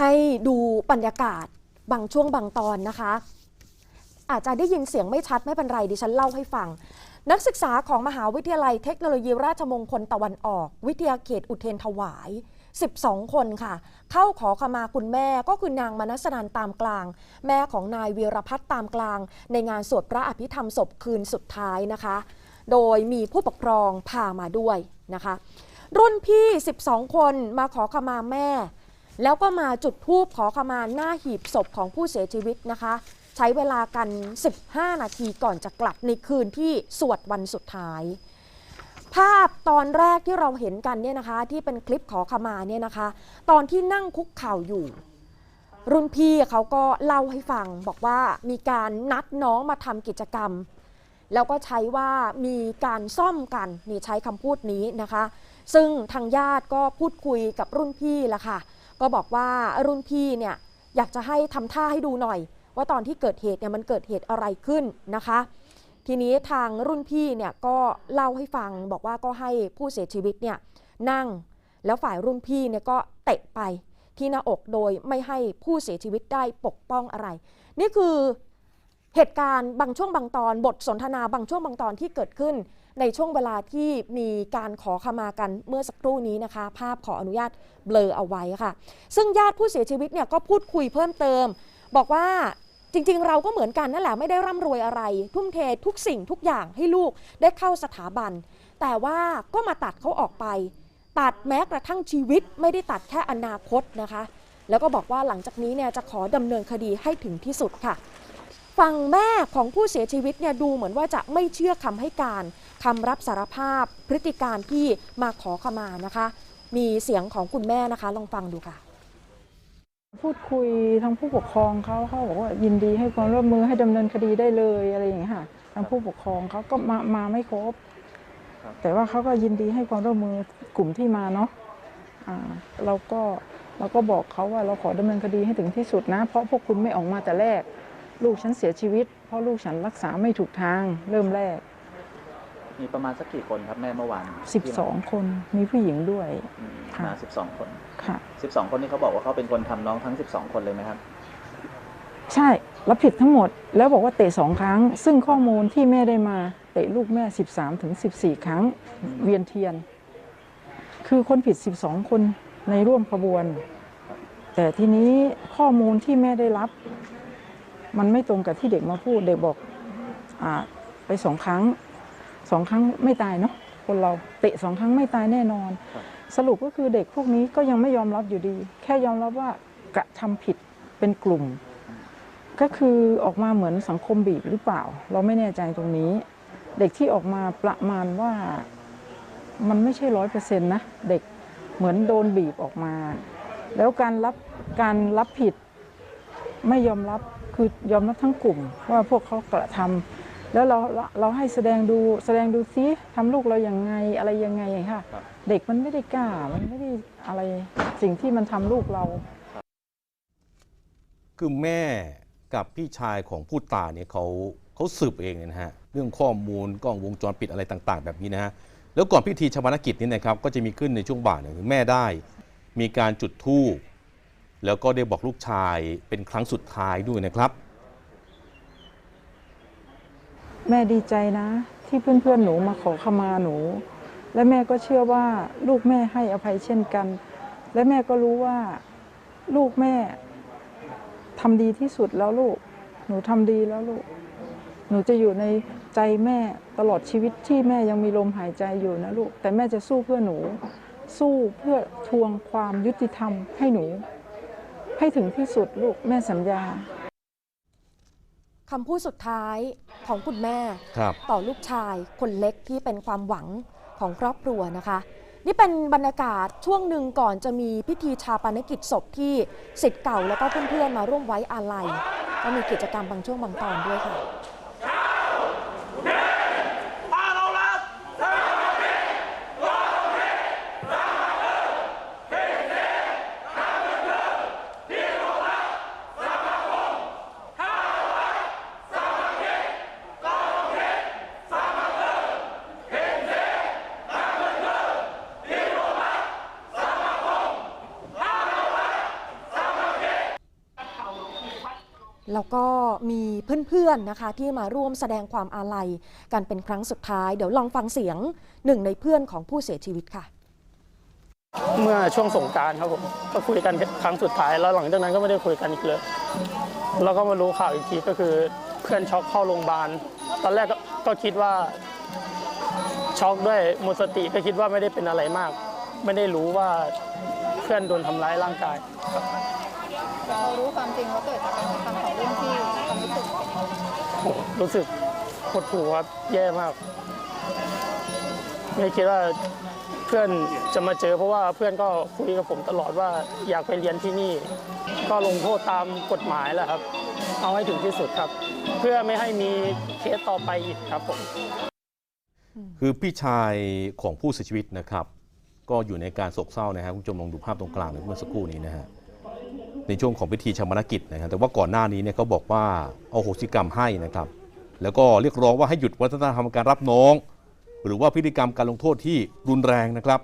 ให้ดูบรรยากาศบางช่วงบางตอนนะคะ อาจจะได้ยินเสียงไม่ชัดไม่เป็นไรดิฉันเล่าให้ฟัง นักศึกษาของมหาวิทยาลัยเทคโนโลยีราชมงคลตะวันออก วิทยาเขตอุเทนถวาย 12 คนค่ะ เข้าขอขมาคุณแม่ก็คือนางมนัสนันตามกลาง แม่ของนายวีรพัฒน์ตามกลาง ในงานสวดพระอภิธรรมศพคืนสุดท้ายนะคะ โดยมีผู้ปกครองพามาด้วยนะคะ รุ่นพี่ 12 คนมาขอขมาแม่ แล้วก็มาจุดธูปขอขมาหน้าหีบศพของผู้เสียชีวิตนะคะ ใช้เวลากัน 15 นาทีก่อนจะกลับในคืนที่สวดวันสุดท้าย ภาพตอนแรกที่เราเห็นกันเนี่ยนะคะ ที่เป็นคลิปขอขมาเนี่ยนะคะ ตอนที่นั่งคุกเข่าอยู่ รุ่นพี่เขาก็เล่าให้ฟังบอกว่ามีการนัดน้องมาทำกิจกรรม แล้วก็ใช้ว่ามีการซ่อมกันนี่ใช้คำพูดนี้นะคะ ซึ่งทางญาติก็พูดคุยกับรุ่นพี่ละค่ะ ก็บอกว่ารุ่นพี่เนี่ยอยากจะให้ทำท่าให้ดูหน่อย ว่าตอนที่เกิดเหตุเนี่ยมันเกิดเหตุอะไรขึ้นนะคะ ทีนี้ทางรุ่นพี่เนี่ยก็เล่าให้ฟังบอกว่าก็ให้ผู้เสียชีวิตเนี่ยนั่งแล้วฝ่ายรุ่นพี่เนี่ยก็เตะไปที่หน้าอกโดยไม่ให้ผู้เสียชีวิตได้ปกป้องอะไร นี่คือเหตุการณ์บางช่วงบางตอน บทสนทนาบางช่วงบางตอนที่เกิดขึ้น ในช่วงเวลาที่มีการขอขมากันเมื่อสักครู่นี้นะคะ ภาพขออนุญาตเบลอเอาไว้ค่ะ ซึ่งญาติผู้เสียชีวิตเนี่ยก็พูดคุยเพิ่มเติม บอกว่าจริงๆ เราก็เหมือนกันนั่นแหละไม่ได้ร่ำรวยอะไร ทุ่มเททุกสิ่งทุกอย่างให้ลูกได้เข้าสถาบัน แต่ว่าก็มาตัดเขาออกไป ตัดแม้กระทั่งชีวิตไม่ได้ตัดแค่อนาคตนะคะ แล้วก็บอกว่าหลังจากนี้เนี่ยจะขอดำเนินคดีให้ถึงที่สุดค่ะ ฝั่งแม่ของผู้เสียชีวิตเนี่ยดูเหมือนว่าจะไม่เชื่อคำให้การคำรับสารภาพ พฤติการที่มาขอขมานะคะ มีเสียงของคุณแม่นะคะ ลองฟังดูค่ะ พูดคุยทางผู้ปกครองเขาเขาบอกว่ายินดีให้ความร่วมมือให้ดำเนินคดีได้เลยอะไรอย่างเงี้ยค่ะทางผู้ปกครองเขาก็มามาไม่ครบ แต่ว่าเขาก็ยินดีให้ความร่วมมือกลุ่มที่มาเนาะอ่าเราก็เราก็บอกเขาว่าเราขอดำเนินคดีให้ถึงที่สุดนะ เพราะพวกคุณไม่ออกมาแต่แรก ลูกฉันเสียชีวิต เพราะลูกฉันรักษาไม่ถูกทางเริ่มแรก มีประมาณสักกี่คนครับแม่เมื่อวานที่มา12 คนมีผู้หญิงด้วย อืมค่ะ มาสิบสองคนค่ะ สิบสองคนนี้เขาบอกว่าเขาเป็นคนทำน้องทั้งสิบสองคนเลยไหมครับ ใช่รับผิดทั้งหมด แล้วบอกว่าเตะสองครั้ง ซึ่งข้อมูลที่แม่ได้มาเตะลูกแม่ 13ถึง14 ครั้งอืมเวียนเทียน คือคนผิด 12 คนในร่วมขบวน แต่ทีนี้ข้อมูลที่แม่ได้รับ มันไม่ตรงกับที่เด็กมาพูด เด็กบอกอไปสองครั้งสองครั้งไม่ตายเนาะคนเราเตะสองครั้งไม่ตายแน่นอน สรุปก็คือเด็กพวกนี้ก็ยังไม่ยอมรับอยู่ดี แค่ยอมรับว่ากระทำผิดเป็นกลุ่ม ก็คือออกมาเหมือนสังคมบีบหรือเปล่า เราไม่แน่ใจตรงนี้ เด็กที่ออกมาประมาณว่ามันไม่ใช่ร้อยเปอร์เซ็นต์นะเด็กเหมือนโดนบีบออกมา แล้วการรับการรับผิดไม่ยอมรับ คือยอมรับทั้งกลุ่มว่าพวกเขากระทำแล้วเราเราเราให้แสดงดูแสดงดูซิทำลูกเราอย่างไงอะไรยังไงอย่างค่ะครับเด็กมันไม่ได้กล้ามันไม่ได้อะไรสิ่งที่มันทำลูกเรา คือแม่กับพี่ชายของผู้ตายเนี่ยเขาเขาสืบเองเนี่ยนะฮะเรื่องข้อมูลกล้องวงจรปิดอะไรต่าง ๆ แบบนี้นะฮะแล้วก่อนพิธีชาปนกิจนี้นะครับก็จะมีขึ้นในช่วงบ่ายเนี่ยคือแม่ได้ มีการจุดธูป แล้วก็ได้บอกลูกชายเป็นครั้งสุดท้ายด้วยนะครับ แม่ดีใจนะ ที่เพื่อนๆหนูมาขอขมาหนู และแม่ก็เชื่อว่าลูกแม่ให้อภัยเช่นกัน และแม่ก็รู้ว่าลูกแม่ทำดีที่สุดแล้วลูก หนูทำดีแล้วลูก หนูจะอยู่ในใจแม่ตลอดชีวิตที่แม่ยังมีลมหายใจอยู่นะลูก แต่แม่จะสู้เพื่อหนู สู้เพื่อทวงความยุติธรรมให้หนู ให้ถึงที่สุดลูกแม่สัญญาคำพูดสุดท้ายของคุณแม่ครับต่อลูกชายคนเล็กที่เป็นความหวังของครอบครัวนะคะ นี่เป็นบรรยากาศช่วงหนึ่งก่อนจะมีพิธีชาปนกิจศพที่สิทธิ์เก่าแล้วก็เพื่อนๆมาร่วมไว้อาลัยก็มีกิจกรรมบางช่วงบางตอนด้วยค่ะ มีเพื่อนๆนะคะที่มาร่วมแสดงความอาลัยกันเป็นครั้งสุดท้าย เดี๋ยวลองฟังเสียงหนึ่งในเพื่อนของผู้เสียชีวิตค่ะ เมื่อช่วงสงกรารครับผมก็คุยกันครั้งสุดท้าย แล้วหลังจากนั้นก็ไม่ได้คุยกันอีกเลยแล้วก็มารู้ข่าวอีกทีก็คือเพื่อนช็อกเข้าโรงพยาบาลตอนแรกก็ก็คิดว่าช็อกด้วยหมดสติก็คิดว่าไม่ได้เป็นอะไรมาก ไม่ได้รู้ว่าเพื่อนโดนทำร้ายร่างกายครับเรารู้ความจริงว่าเกิดจากการกระทำของรุ่นพี่ รู้สึกหดหู่ครับแย่มาก ไม่คิดว่าเพื่อนจะมาเจอเพราะว่าเพื่อนก็คุยกับผมตลอดว่าอยากไปเรียนที่นี่ ก็ลงโทษตามกฎหมายแหละครับ เอาให้ถึงที่สุดครับ เพื่อไม่ให้มีเคสต่อไปอีกครับผม คือพี่ชายของผู้เสียชีวิตนะครับ ก็อยู่ในการโศกเศร้านะครับคุณผู้ชมลองดูภาพตรงกลางเมื่อสักครู่นี้นะฮะ ในช่วงของพิธีชาปนกิจนะครับแต่ว่าก่อนหน้านี้เนี่ยเขาบอกว่าเอาโหสิกรรมให้นะครับ แล้วก็เรียกร้องว่าให้หยุดวัฒนธรรมการรับน้อง หรือว่าพฤติกรรมการลงโทษที่รุนแรงนะครับ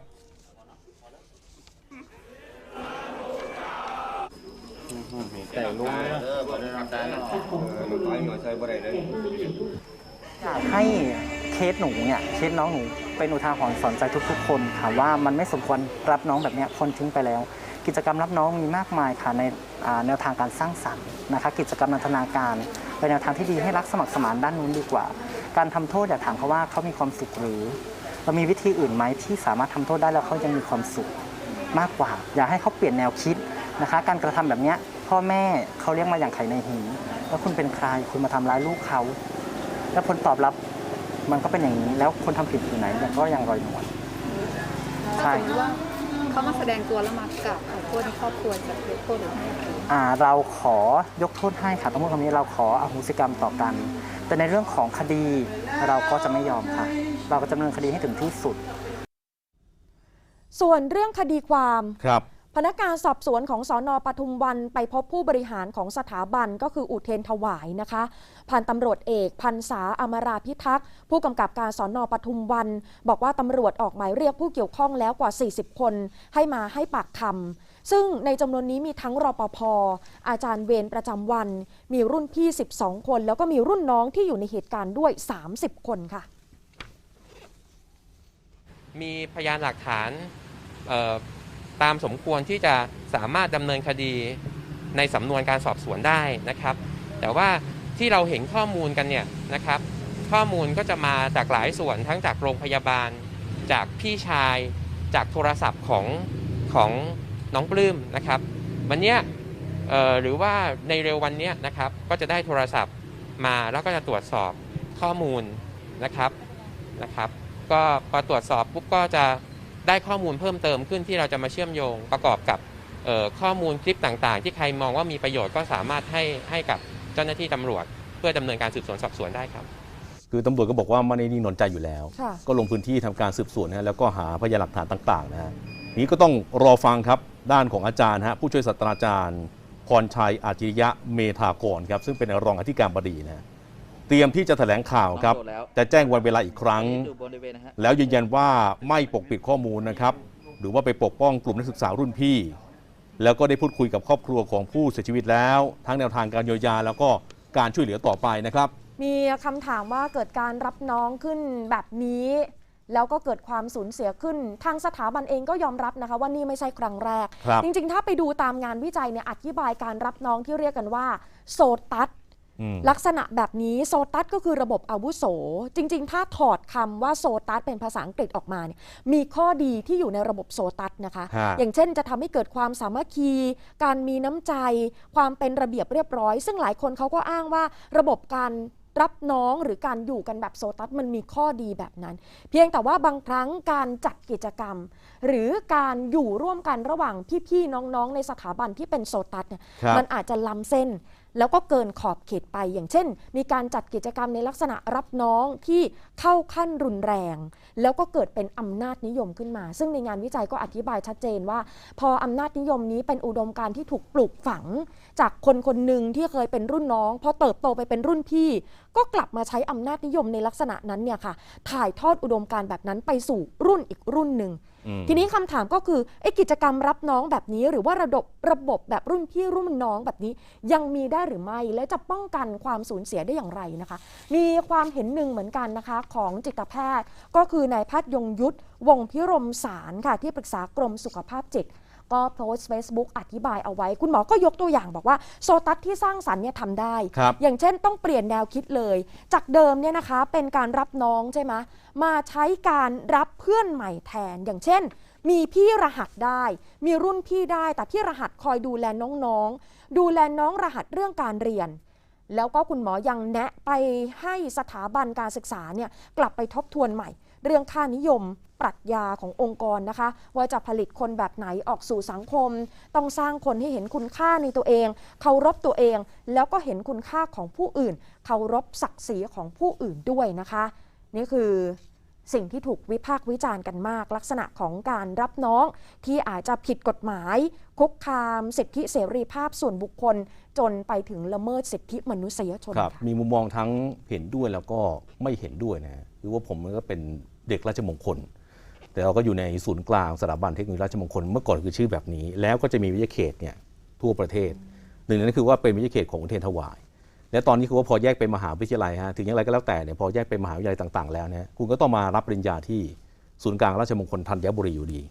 อยากให้เคสหนูเนี่ยเคสน้องหนูเป็นอุทาหรณ์สอนใจทุกๆ คนค่ะว่ามันไม่สมควรรับน้องแบบเนี้ยคนทิ้งไปแล้ว กิจกรรมรับน้องมีมากมายค่ะในแนวทางการสร้างสรรค์นะคะ กิจกรรมนันทนาการเป็นแนวทางที่ดีให้รักสมัครสมานด้านนู้นดีกว่า การทำโทษอยากถามเขาว่าเขามีความสุขหรือ เรามีวิธีอื่นไหมที่สามารถทำโทษได้แล้วเขายังมีความสุขมากกว่า อยากให้เขาเปลี่ยนแนวคิดนะคะ การกระทำแบบนี้พ่อแม่เขาเลี้ยงมาอย่างไข่ในหินแล้วคุณเป็นใครคุณมาทำร้ายลูกเขา แล้วผลตอบรับมันก็เป็นอย่างนี้ แล้วคนทำผิดอยู่ไหนเนี่ยก็ยังรอยนวลใช่ถ้าสมมติว่าเขามาแสดงตัวแล้วมากราบ ทษในครอบครัวจะยกโทษหรือให้อภัยอ่าเราขอยกโทษให้ค่ะต้องพูดคำนี้เราขออโหสิกรรมต่อกัน แต่ในเรื่องของคดีเราก็จะไม่ยอมค่ะ เราก็จะดำเนินคดีให้ถึงที่สุด ส่วนเรื่องคดีความครับ พนักงานสอบสวนของสอนอปทุมวันไปพบผู้บริหารของสถาบันก็คืออุเทนถวายนะคะ พันตำรวจเอกพันษาอมราพิทักษ์ ผู้กำกับการสอนอปทุมวัน บอกว่าตำรวจออกหมายเรียกผู้เกี่ยวข้องแล้วกว่า 40 คน ให้มาให้ปากคำซึ่งในจำนวนนี้มีทั้งรปภอาจารย์เวรประจำวัน มีรุ่นพี่ 12 คน แล้วก็มีรุ่นน้องที่อยู่ในเหตุการณ์ด้วย 30 คนค่ะ มีพยานหลักฐานเอ่อ ตามสมควรที่จะสามารถดำเนินคดีในสำนวนการสอบสวนได้นะครับ แต่ว่าที่เราเห็นข้อมูลกันเนี่ยนะครับ ข้อมูลก็จะมาจากหลายส่วนทั้งจากโรงพยาบาล จากพี่ชาย จากโทรศัพท์ของของน้องปลื้มนะครับ วันเนี้ยหรือว่าในเร็ววันเนี้ยนะครับ ก็จะได้โทรศัพท์มาแล้วก็จะตรวจสอบข้อมูลนะครับนะครับ ก็พอตรวจสอบปุ๊บก็จะ ได้ข้อมูลเพิ่มเติมขึ้นที่เราจะมาเชื่อมโยงประกอบกับเอ่อข้อมูลคลิปต่างๆ ที่ใครมองว่ามีประโยชน์ก็สามารถให้ให้กับเจ้าหน้าที่ตำรวจ เพื่อดำเนินการสืบสวนสอบสวนได้ครับ คือตำรวจก็บอกว่าไม่ได้นิ่งนอนใจอยู่แล้วค่ะก็ลงพื้นที่ทำการสืบสวนนะฮะแล้วก็หาพยานหลักฐานต่างๆนะฮะนี้ก็ต้องรอฟังครับด้านของอาจารย์ฮะผู้ช่วยศาสตราจารย์พรชัยอาจริยะเมธากรครับซึ่งเป็นรองอธิการบดีนะฮะเตรียมที่จะแถลงข่าวครับน้องโดนแล้วจะแจ้งวันเวลาอีกครั้งอยู่บริเวณนะฮะแล้วยืนยันว่าไม่ปกปิดข้อมูลนะครับ หรือว่าไปปกป้องกลุ่มนักศึกษารุ่นพี่ แล้วก็ได้พูดคุยกับครอบครัวของผู้เสียชีวิตแล้ว ทั้งแนวทางการเยียวยา แล้วก็การช่วยเหลือต่อไปนะครับ มีคำถามว่าเกิดการรับน้องขึ้นแบบนี้ แล้วก็เกิดความสูญเสียขึ้น ทางสถาบันเองก็ยอมรับนะคะว่านี่ไม่ใช่ครั้งแรกครับจริง ๆ ถ้าไปดูตามงานวิจัยเนี่ยอธิบายการรับน้องที่เรียกกันว่า โซตัสอืม ลักษณะแบบนี้โซตัสก็คือระบบอาวุโส จริง ๆ ถ้าถอดคำว่าโซตัสเป็นภาษาอังกฤษออกมาเนี่ยมีข้อดีที่อยู่ในระบบโซตัสนะคะฮะอย่างเช่นจะทำให้เกิดความสามัคคี การมีน้ำใจ ความเป็นระเบียบเรียบร้อย ซึ่งหลายคนเขาก็อ้างว่าระบบการรับน้องหรือการอยู่กันแบบโซตัสมันมีข้อดีแบบนั้น เพียงแต่ว่าบางครั้งการจัดกิจกรรม หรือการอยู่ร่วมกันระหว่างพี่ๆน้องๆ ในสถาบันที่เป็นโซตัสเนี่ยครับมันอาจจะล้ำเส้น แล้วก็เกินขอบเขตไปอย่างเช่น มีการจัดกิจกรรมในลักษณะรับน้องที่เข้าขั้นรุนแรง แล้วก็เกิดเป็นอำนาจนิยมขึ้นมา ซึ่งในงานวิจัยก็อธิบายชัดเจนว่า พออำนาจนิยมนี้เป็นอุดมการที่ถูกปลูกฝัง จากคนคนหนึ่งที่เคยเป็นรุ่นน้องพอเติบโตไปเป็นรุ่นพี่ ก็กลับมาใช้อำนาจนิยมในลักษณะนั้นเนี่ยค่ะถ่ายทอดอุดมการแบบนั้นไปสู่รุ่นอีกรุ่นหนึ่ง ทีนี้คำถามก็คือไอ้กิจกรรมรับน้องแบบนี้ หรือว่าระบบระบบแบบรุ่นพี่รุ่นน้องแบบนี้ ยังมีได้หรือไม่และจะป้องกันความสูญเสียได้อย่างไรนะคะ มีความเห็นหนึ่งเหมือนกันนะคะของจิตแพทย์ ก็คือนายแพทย์ยงยุทธวงศพิรมสารค่ะที่ปรึกษากรมสุขภาพจิต ก็โพสต์ Facebook อธิบายเอาไว้ คุณหมอก็ยกตัวอย่างบอกว่าโซตัสที่สร้างสรรค์เนี่ยทำได้ ครับอย่างเช่นต้องเปลี่ยนแนวคิดเลย จากเดิมเนี่ยนะคะเป็นการรับน้องใช่ไหมมาใช้การรับเพื่อนใหม่แทน อย่างเช่น มีพี่รหัสได้ มีรุ่นพี่ได้ แต่พี่รหัสคอยดูแลน้องๆ ดูแลน้องรหัสเรื่องการเรียน แล้วก็คุณหมอยังแนะไปให้สถาบันการศึกษาเนี่ยกลับไปทบทวนใหม่ เรื่องค่านิยมปรัชญาขององค์กรนะคะ ว่าจะผลิตคนแบบไหนออกสู่สังคม ต้องสร้างคนให้เห็นคุณค่าในตัวเอง เคารพตัวเอง แล้วก็เห็นคุณค่าของผู้อื่น เคารพศักดิ์ศรีของผู้อื่นด้วยนะคะ นี่คือ สิ่งที่ถูกวิพากษ์วิจารณ์กันมาก ลักษณะของการรับน้องที่อาจจะผิดกฎหมาย คุกคามสิทธิเสรีภาพส่วนบุคคล จนไปถึงละเมิดสิทธิมนุษยชนครับค่ะมีมุมมองทั้งเห็นด้วยแล้วก็ไม่เห็นด้วยนะฮะคือว่าผมก็เป็นเด็กราชมงคล แต่เราก็อยู่ในศูนย์กลางสถาบันเทคโนโลยีราชมงคลเมื่อก่อนคือชื่อแบบนี้ แล้วก็จะมีวิทยาเขตเนี่ยทั่วประเทศ หนึ่งในนั้นคือว่าเป็นวิทยาเขตของอุเทรนถวาย และตอนนี้คือว่าพอแยกเป็นมหาวิทยาลัยฮะถึงอย่างไรก็แล้วแต่เนี่ยพอแยกเป็นมหาวิทยาลัยต่างๆแล้วเนี่ยคุณก็ต้องมารับปริญญาที่ศูนย์กลางราชมงคลธัญบุรีอยู่ดี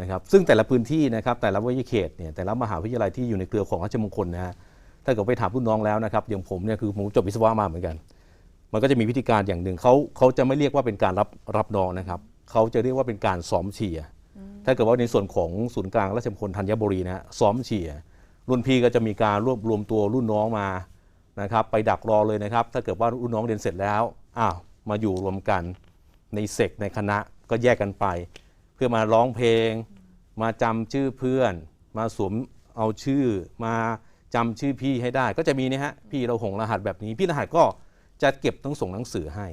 นะครับซึ่งแต่ละพื้นที่นะครับแต่ละวิทยาเขตเนี่ยแต่ละมหาวิทยาลัยที่อยู่ในเครือของราชมงคลนะฮะถ้าเกิดไปถามรุ่นน้องแล้วนะครับอย่างผมเนี่ยคือผมจบวิศวะมาเหมือนกัน มันก็จะมีวิธีการอย่างหนึ่งเขาเขาจะไม่เรียกว่าเป็นการรับรับน้องนะครับเขาจะเรียกว่าเป็นการซ้อมเชียร์ถ้าเกิดว่าในส่วนของศูนย์กลางราชมงคลธัญบุรีนะฮะซ้อมเชียร์รุ่นพี่ก็จะมีการรวบรวมตัวรุ่นน้องมา นะครับไปดักรอเลยนะครับ ถ้าเกิดว่ารุ่นน้องเรียนเสร็จแล้วอ้าวมาอยู่รวมกันในเซกในคณะก็แยกกันไป เพื่อมาร้องเพลง มาจำชื่อเพื่อน มาสวมเอาชื่อ มาจำชื่อพี่ให้ได้ ก็จะมีนะฮะพี่เราหงรหัสแบบนี้ พี่รหัสก็จะเก็บต้องส่งหนังสือให้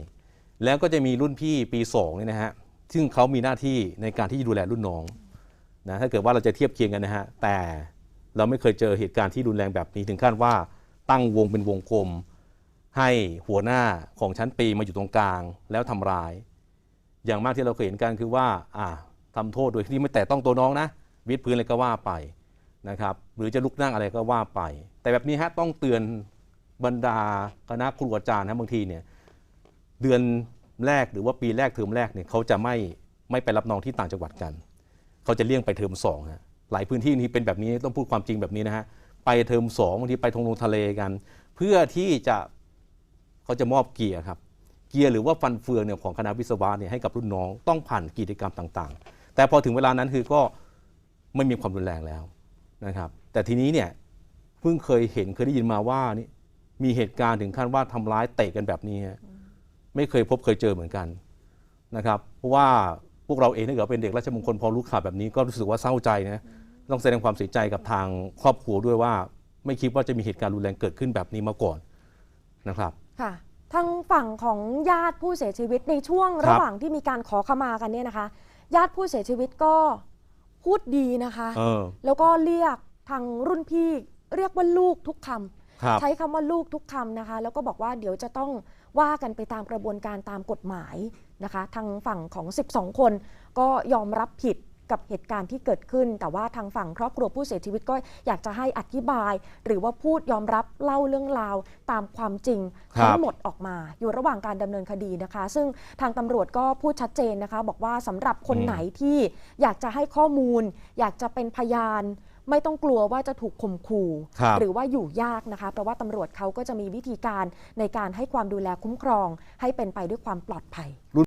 แล้วก็จะมีรุ่นพี่ปี2นี่นะฮะซึ่งเขามีหน้าที่ในการที่ดูแลรุ่นน้องนะถ้าเกิดว่าเราจะเทียบเคียงกันนะฮะแต่เราไม่เคยเจอเหตุการณ์ที่รุนแรงแบบนี้ถึงขั้นว่า ตั้งวงเป็นวงกลม ให้หัวหน้าของชั้นปีมาอยู่ตรงกลางแล้วทำร้าย อย่างมากที่เราเคยเห็นกันคือว่าอ่าทำโทษโดยที่ไม่แตะต้องตัวน้องนะวิดพื้นอะไรก็ว่าไปนะครับหรือจะลุกนั่งอะไรก็ว่าไป แต่แบบนี้ฮะต้องเตือนบรรดาคณะครูอาจารย์นะบางทีเนี่ยเดือนแรกหรือว่าปีแรกเทอมแรกเนี่ยเขาจะไม่ไม่ไปรับน้องที่ต่างจังหวัดกัน เขาจะเลี่ยงไปเทอมสองฮะหลายพื้นที่นี่เป็นแบบนี้ต้องพูดความจริงแบบนี้นะฮะ ไปเทอมสองบางทีไปทงลงทะเลกัน เพื่อที่จะเขาจะมอบเกียร์ครับ เกียร์หรือว่าฟันเฟืองเนี่ยของคณะวิศวะเนี่ยให้กับรุ่นน้องต้องผ่านกิจกรรมต่างๆ แต่พอถึงเวลานั้นคือก็ไม่มีความรุนแรงแล้วนะครับ แต่ทีนี้เนี่ยเพิ่งเคยเห็นเคยได้ยินมาว่านี่มีเหตุการณ์ถึงขั้นว่าทำร้ายเตะกันแบบนี้ไม่เคยพบเคยเจอเหมือนกันนะครับ เพราะว่าพวกเราเองถ้าเกิดเป็นเด็กราชมงคลพอรู้ข่าวแบบนี้ก็รู้สึกว่าเศร้าใจนะ ต้องแสดงความเสียใจกับทางครอบครัวด้วยว่า ไม่คิดว่าจะมีเหตุการณ์รุนแรงเกิดขึ้นแบบนี้มาก่อนนะครับค่ะทางฝั่งของญาติผู้เสียชีวิตในช่วงครับระหว่างที่มีการขอขมากันเนี่ยนะคะ ญาติผู้เสียชีวิตก็พูดดีนะคะเออแล้วก็เรียกทางรุ่นพี่เรียกว่าลูกทุกคำครับ ใช้คำว่าลูกทุกคำนะคะ แล้วก็บอกว่าเดี๋ยวจะต้องว่ากันไปตามกระบวนการตามกฎหมายนะคะ ทางฝั่งของ 12 คนก็ยอมรับผิด กับเหตุการณ์ที่เกิดขึ้น แต่ว่าทางฝั่งครอบครัวผู้เสียชีวิตก็อยากจะให้อธิบาย หรือว่าพูดยอมรับเล่าเรื่องราวตามความจริงครับทั้งหมดออกมา อยู่ระหว่างการดำเนินคดีนะคะ ซึ่งทางตำรวจก็พูดชัดเจนนะคะ บอกว่าสำหรับคนไหนที่อยากจะให้ข้อมูล อยากจะเป็นพยานไม่ต้องกลัวว่าจะถูกข่มขู่ครับหรือว่าอยู่ยากนะคะ เพราะว่าตำรวจเขาก็จะมีวิธีการในการให้ความดูแลคุ้มครอง ให้เป็นไปด้วยความปลอดภัย